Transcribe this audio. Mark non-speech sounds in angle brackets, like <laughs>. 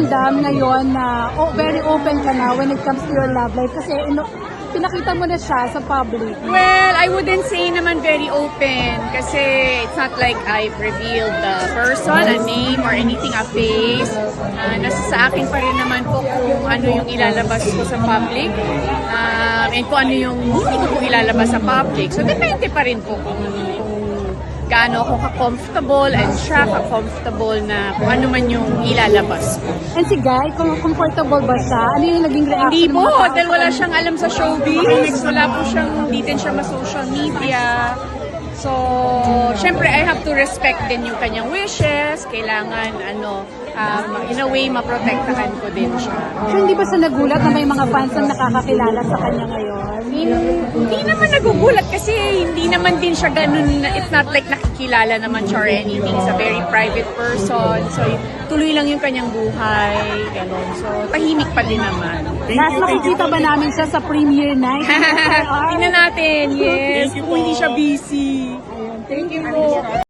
pakiramdam ngayon na oh, very open ka na when it comes to your love life? Kasi ino, pinakita mo na siya sa public. Well, I wouldn't say naman very open kasi it's not like I've revealed the person, a name, or anything, a face. Ah, nasa sa akin pa rin naman po kung ano yung ilalabas ko sa public um, and kung ano yung hindi ko po ilalabas sa public. So, depende pa rin po kung gaano ako ka-comfortable and siya ka-comfortable na kung ano man yung ilalabas ko. And si Guy, kung comfortable ba siya? Ano yung naging reaction? Hindi po, dahil wala siyang alam sa showbiz. Wala po siyang, hindi din siya ma-social media. So, syempre, I have to respect din yung kanyang wishes. Kailangan, ano, um, in a way, maprotektahan ko din siya. So, hindi ba siya nagulat na may mga fans ang nakakakilala sa kanya ngayon? Naman nagugulat kasi hindi naman din siya ganun, it's not like nakikilala naman siya or anything. It's a very private person. So, tuloy lang yung kanyang buhay. Ganun. So, tahimik pa din naman. Last makikita ba namin siya sa premiere night? <laughs> Tingnan natin, yes. Kung hindi siya busy. Thank you po.